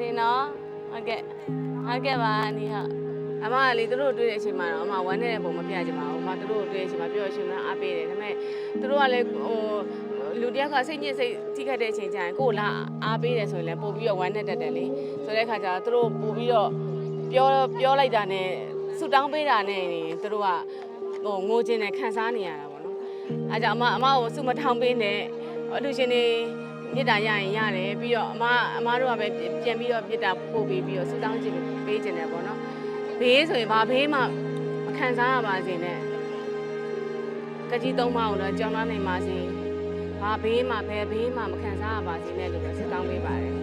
စေနော်ဟုတ်ကဲ့ဟုတ်ကဲ့ပါအနီဟုတ်အမကလေသူတို့တွေ့တဲ့အချိန်မှာတော့အမဝမ်းနေတဲ့ပုံမပြချင်ပါဘူးအမသူတို့တွေ့တဲ့အချိန်မှာပြောရှင်မအားပေးတယ်ဒါပေမဲ့သူတို့ကလည်းဟိုလူတယောက်ကစိတ်ညစ်စိတ်ထိခိုက်တဲ့အချိန်ကျရင်ကိုယ်လာအားပေးတယ်ဆိုရင်လည်းပို့ပြီးတော့ဝမ်းနဲ့တက်တယ်လေဆိုတဲ့အခါကျတော့သူတို့ပို့ပြီးတော့ပြောပြောလိုက်တာနဲ့ဆူတောင်းပေးတာနဲ့သူတို့ကဟိုငိုချင်တယ်ခံစားနေရတာပေါ့နော်အဲကြောင့်အမအမကိုစုမထောင်ပေးနဲ့အလူရှင်တွေ မြစ်တာရရင်ရတယ်ပြီးတော့အမအမတို့ကပဲပြန်ပြီးတော့မြစ်တာပို့ပေးပြီးတော့စူတောင်းချင်ပေးချင်တယ်ပေါ့နော်ဘေးဆိုရင်ဘာဘေးမှမခံစားရပါစေနဲ့ကကြီးသုံးပါအောင်တော့ကြောင်းသားနိုင်ပါစေဘာဘေးမှဘယ်ဘေးမှမခံစားရပါစေနဲ့လို့ပဲစူတောင်းပေးပါတယ်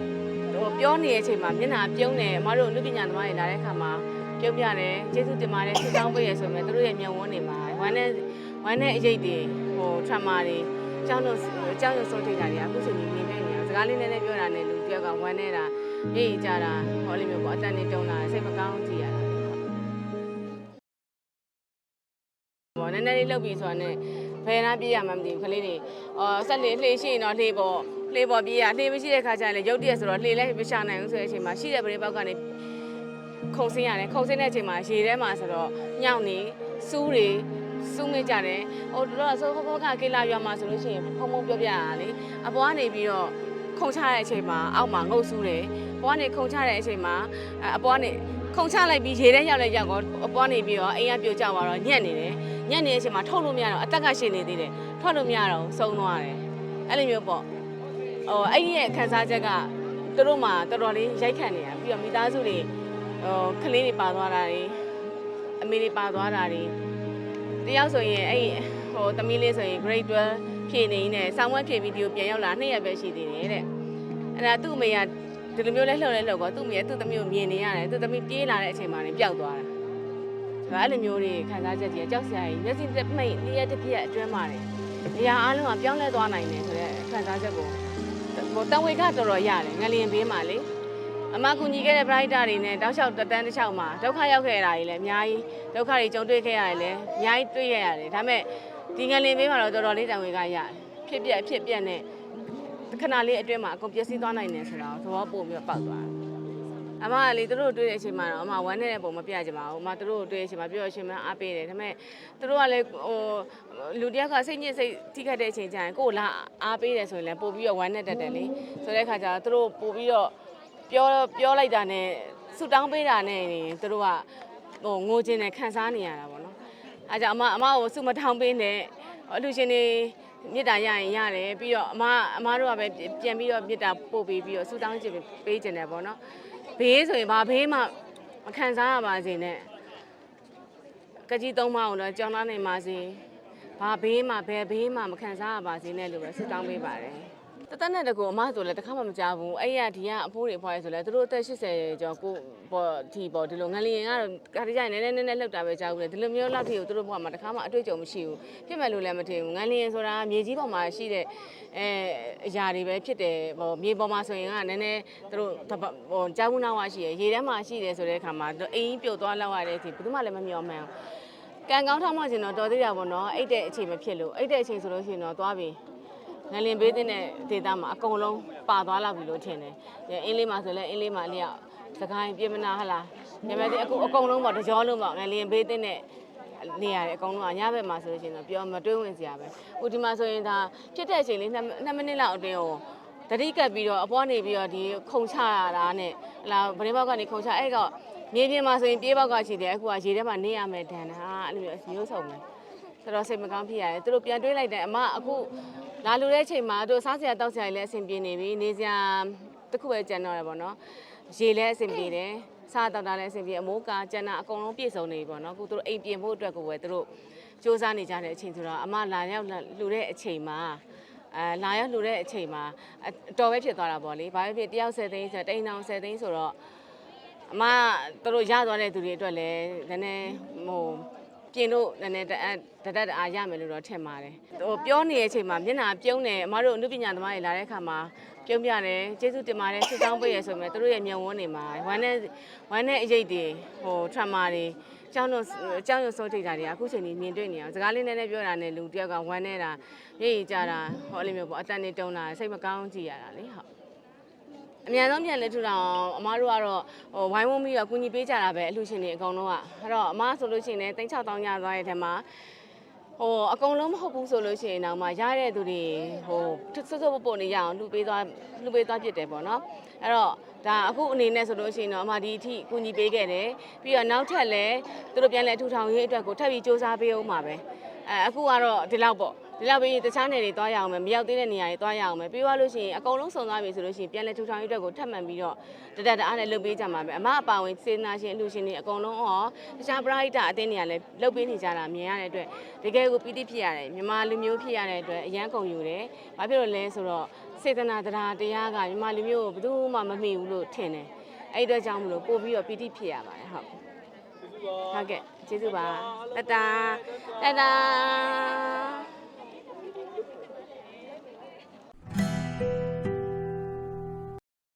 ဟိုပြောနေတဲ့အချိန်မှာမျက်နှာပြုံးနေအမတို့လူပညာသမားတွေလာတဲ့အခါမှာပြုံးပြတယ်ကျေးဇူးတင်ပါတယ်စူတောင်းပေးရဆိုရင်တို့ရဲ့မျက်ဝန်းတွေမှာဝမ်းနဲ့ဝမ်းနဲ့အရေးတွေဟို trauma တွေကျောင်းတို့ကျောင်းရုံဆုံးထိတ်တာတွေအခုချိန်ကြီးမြင်နေနေ စကားလေးနည်းနည်းပြောတာနဲ့လူတယောက်ကဝမ်းနေတာရေးကြတာဟောလေးမျိုးပေါ့အတန်နေတုံးတာစိတ်မကောင်းကြည့်ရတာလေပေါ့နည်းနည်းလေးလှုပ်ပြီးဆိုတော့ねဘယ်နာပြေးရမှမသိဘူးခလေးတွေအော်ဆက်လေလှေရှိရင်တော့လှေပေါ်လှေပေါ်ပြေးရလှေမရှိတဲ့ခါကျရင်လေရုပ်တရက်ဆိုတော့လှေလည်းမရှာနိုင်ဘူးဆိုတဲ့အချိန်မှာရှိတဲ့ပရိပောက်ကနေခုံဆင်းရတယ်ခုံဆင်းတဲ့အချိန်မှာရေထဲမှာဆိုတော့ညောင်နေစူးတွေစူးမိကြတယ်ဟိုတော့ဆိုဟိုဘက်ကကေလာရွာမှာဆိုလို့ရှိရင်ဖုံဖုံပြောပြရတာလေအပေါ်ကနေပြီးတော့ ခုံချတဲ့အချိန်မှာအောက်မှာငုတ်ဆူးတယ်။ပေါ်ကနေခုံချတဲ့အချိန်မှာအအပေါ်ကနေခုံချလိုက်ပြီးရေထဲရောက်လိုက်ရောက်တော့အပေါ်နေပြီးတော့အိမ်ကပြိုကျသွားတော့ညက်နေတယ်။ညက်နေတဲ့အချိန်မှာထုတ်လို့မရတော့အသက်ကရှင်နေသေးတယ်။ထွက်လို့မရတော့ဘူးဆုံးသွားတယ်။အဲ့လိုမျိုးပေါ့။ဟိုအဲ့ဒီရဲ့ခန်းစားချက်ကသူတို့မှတော်တော်လေးရိုက်ခတ်နေတာပြီးတော့မိသားစုတွေဟိုကလေးတွေပါသွားတာတွေအမေတွေပါသွားတာတွေတယောက်ဆိုရင်အဲ့ဒီဟိုသမီးလေးဆိုရင် grade 12 ဖြည့်နေနေဆောင်းဝဲဖြည့်ပြီးဒီကိုပြန်ရောက်လာနှစ်ရက်ပဲရှိသေးတယ်တဲ့အဲ့ဒါသူ့အမေကဒီလိုမျိုးလဲလှုပ်လဲလှုပ်ကောသူ့အမေကသူ့သမီးကိုမြင်နေရတယ်သူ့သမီးပြေးလာတဲ့အချိန်မှာနေပျောက်သွားတာဒါအဲ့လိုမျိုးတွေခံစားချက်ကြီးကြောက်စရာကြီးမျက်စိတစ်မိတ်လျက်တစ်ပြက်အတွင်းမှာနေနေရာအားလုံးကပြောင်းလဲသွားနိုင်တယ်ဆိုတဲ့ခံစားချက်ကိုဟိုတန်ဝေကတော်တော်ရတယ်ငလျင်ဘေးမှာလေအမကူညီခဲ့တဲ့ brighter တွေနဲ့တောက်လျှောက်တက်တန်းတစ်ချောင်းမှာဒုက္ခရောက်ခဲ့တာတွေလည်းအများကြီးဒုက္ခတွေကြုံတွေ့ခဲ့ရတယ်လည်းအများကြီးတွေ့ရရတယ်ဒါပေမဲ့ ဒီငလျင်ဘေးမှာတော့တော်တော်လေးတန်ဝေကရတယ်ဖြစ်ပြက်ဖြစ်ပြက်နဲ့ခဏလေးအတွင်းမှာအကုန်ပျက်စီးသွားနိုင်တယ်ဆိုတာကိုသဘောပို့ပြီးတော့ပောက်သွားတယ်။အမကလေသူတို့တွေ့တဲ့အချိန်မှာတော့အမဝမ်းနေတဲ့ပုံမပြချင်ပါဘူး။အမသူတို့တွေ့တဲ့အချိန်မှာပြောရရှင်မအားပေးတယ်။ဒါပေမဲ့သူတို့ကလည်းဟိုလူတယောက်ကစိတ်ညစ်စိတ်ထိခိုက်တဲ့အချိန်ကျရင်ကိုယ်လာအားပေးတယ်ဆိုရင်လည်းပို့ပြီးတော့ဝမ်းနဲ့တက်တယ်လေ။ဆိုတဲ့အခါကျတော့သူတို့ပို့ပြီးတော့ပြောပြောလိုက်တာနဲ့ဆူတောင်းပေးတာနဲ့သူတို့ကဟိုငိုချင်တယ်ခံစားနေရတာပေါ့နော်။ အဲကြောင့်အမအမကိုစုမထောင်ပေးနဲ့အလူရှင်တွေမြစ်တာရရင်ရတယ်ပြီးတော့အမအမတို့ကပဲပြန်ပြီးတော့မြစ်တာပို့ပေးပြီးတော့ဆူတောင်းချင်ပေးချင်တယ်ပေါ့နော်ဘေးဆိုရင်ဘာဘေးမှမခံစားရပါစေနဲ့ကကြီးသုံးပါအောင်တော့ကြောင်းသားနိုင်ပါစေဘာဘေးမှဘယ်ဘေးမှမခံစားရပါစေနဲ့လို့ပဲဆူတောင်းပေးပါတယ် တသက်နဲ့တကူအမဆိုလည်းတစ်ခါမှမကြောက်ဘူးအဲ့ရဒီကအဖိုးတွေအဖွားတွေဆိုလည်းသူတို့အသက်80ကျော်ကိုပေါ့ဒီပေါ့ဒီလိုငလျင်ကတော့ခါတကြရင်နည်းနည်းနည်းနည်းလှုပ်တာပဲကြောက်ဘူးလေဒီလိုမျိုးလောက်ထိကိုသူတို့ဘဝမှာတစ်ခါမှအတွေ့အကြုံမရှိဘူးဖြစ်မယ်လို့လည်းမထင်ဘူးငလျင်ဆိုတာမြေကြီးပေါ်မှာရှိတဲ့အဲအရာတွေပဲဖြစ်တယ်ဟိုမြေပေါ်မှာဆိုရင်ကနည်းနည်းသူတို့ဟိုကြောက်မှုနောက်ဝရှိရရေထဲမှာရှိတယ်ဆိုတဲ့အခါမှာအိမ်ပြုတ်သွားလောက်ရတဲ့အချိန်ဘယ်သူမှလည်းမမျှော်မှန်းဘူးကံကောင်းထောက်မှချင်တော့တော်သေးတာပေါ့နော်အဲ့တဲ့အချိန်မဖြစ်လို့အဲ့တဲ့အချိန်ဆိုလို့ရှိရင်တော့သွားပြီ ငလင်ဘေးတင်တဲ့ဒေသမှာအကုန်လုံးပါသွားလောက်ပြီလို့ထင်တယ်။အင်းလေးမှာဆိုလဲအင်းလေးမှာအလျောက်စကိုင်းပြင်မနာဟလား။ညမတဲ့အခုအကုန်လုံးပေါ့တကြောလုံးပေါ့ငလင်ဘေးတင်တဲ့နေရတယ်အကုန်လုံးကညဘက်မှာဆိုလို့ရှိရင်တော့ပြောမတွေးဝင်စရာပဲ။ဥဒီမှာဆိုရင်ဒါဖြစ်တဲ့အချိန်လေး2မိနစ်လောက်အတွင်းကိုတတိကပ်ပြီးတော့အပေါ်နေပြီးတော့ဒီခုံချရတာနဲ့ဟလာဗနေဘောက်ကနေခုံချအဲ့တော့မြေပြင်မှာဆိုရင်ပြေးဘောက်ကရှိတယ်အခုကရေထဲမှာနေရမယ်ဒဏ်ဟာအဲ့လိုမျိုးမျိုးစုံမယ်တော်တော်စိတ်မကောင်းဖြစ်ရတယ်သူတို့ပြန်တွေးလိုက်တယ်အမအခု လာလူတဲ့အချိန်မှာတို့စားစရာတောက်စရာလည်းအဆင်ပြေနေပြီနေစရာတစ်ခုပဲကြံတော့တယ်ပေါ့နော်ရေလည်းအဆင်ပြေတယ်စားတောက်တာလည်းအဆင်ပြေအမိုးကာကြံတာအကုန်လုံးပြည့်စုံနေပြီပေါ့နော်အခုတို့အိမ်ပြင်ဖို့အတွက်ကိုပဲတို့စူးစမ်းနေကြတဲ့အချိန်ဆိုတော့အမလာရောက်လူတဲ့အချိန်မှာအဲလာရောက်လူတဲ့အချိန်မှာအတော်ပဲဖြစ်သွားတာပေါ့လေဘာဖြစ်ဖြစ်တယောက်10သိန်းဆိုတိန်တောင်10သိန်းဆိုတော့အမတို့ရသွားတဲ့သူတွေအတွက်လည်းနည်းနည်းဟို ပြင်လို့နည်းနည်းတအတတတအားရမယ်လို့တော့ထင်ပါတယ်ဟိုပြောနေတဲ့အချိန်မှာမျက်နှာပြုံးတယ်အမတို့အနုပညာသမားတွေလာတဲ့အခါမှာပြုံးပြတယ်ကျေးဇူးတင်ပါတယ်စစ်တောင်းပေးရဆိုပေမဲ့တို့ရဲ့မျက်ဝန်းတွေမှာဝမ်းနဲ့ဝမ်းနဲ့အရေးတွေဟို trauma တွေကျောင်းတို့ကျောင်းရုံစိုးထိတ်တာတွေအခုချိန်ကြီးမြင်တွေ့နေအောင်စကားလေးနည်းနည်းပြောတာနဲ့လူတယောက်ကဝမ်းနေတာမျက်ရည်ကျတာဟောအဲ့လိုမျိုးပေါ့အတန်နေတုံးတာစိတ်မကောင်းကြည့်ရတာလေဟုတ် အများဆုံးပြန်လဲထူထောင်အမားတို့ကတော့ဟိုဝိုင်းဝန်းပြီးတော့ကူညီပေးကြတာပဲအလှရှင်တွေအကုန်လုံးကအဲ့တော့အမားဆိုလို့ရှိရင်လည်းတိန့်6000ညသွားရဲ့ထဲမှာဟိုအကုန်လုံးမဟုတ်ဘူးဆိုလို့ရှိရင်တော့မှရတဲ့သူတွေဟိုဆွတ်ဆွတ်ပုတ်ပုတ်နေရအောင်လှူပေးသွားလှူပေးသွားဖြစ်တယ်ပေါ့နော်အဲ့တော့ဒါအခုအနေနဲ့ဆိုလို့ရှိရင်တော့အမဒီအထိကူညီပေးခဲ့တယ်ပြီးတော့နောက်ထပ်လည်းသူတို့ပြန်လဲထူထောင်ရေးအတွက်ကိုထပ်ပြီးစူးစမ်းပေးအောင်ပါပဲအဲအခုကတော့ဒီလောက်ပေါ့ ဒီလောက်ပြီးတခြားနယ်တွေသွားရအောင်မယ်မရောက်သေးတဲ့နေရာတွေသွားရအောင်မယ်ပြီးသွားလို့ရှိရင်အကုန်လုံးစုံသွားပြီဆိုလို့ရှိရင်ပြန်လဲထူထောင်ရေးအတွက်ကိုထပ်မံပြီးတော့တတတအားနဲ့လုပ်ပေးကြမှာပဲအမအပါဝင်စေနာရှင်အလူရှင်တွေအကုန်လုံးရောတခြားပရိဟိတအသင်းတွေကလည်းလုပ်ပေးနေကြတာမြင်ရတဲ့အတွက်တကယ်ကိုပီတိဖြစ်ရတယ်မြန်မာလူမျိုးဖြစ်ရတဲ့အတွက်အရန်ကုန်ယူတယ်ဘာဖြစ်လို့လဲဆိုတော့စေတနာတရားတရားကမြန်မာလူမျိုးကိုဘယ်သူမှမမေ့ဘူးလို့ထင်တယ်အဲ့ဒီအတွက်ကြောင့်မလို့ပို့ပြီးတော့ပီတိဖြစ်ရပါတယ်ဟုတ်ဟုတ်ကဲ့ကျေးဇူးပါတတာတတာ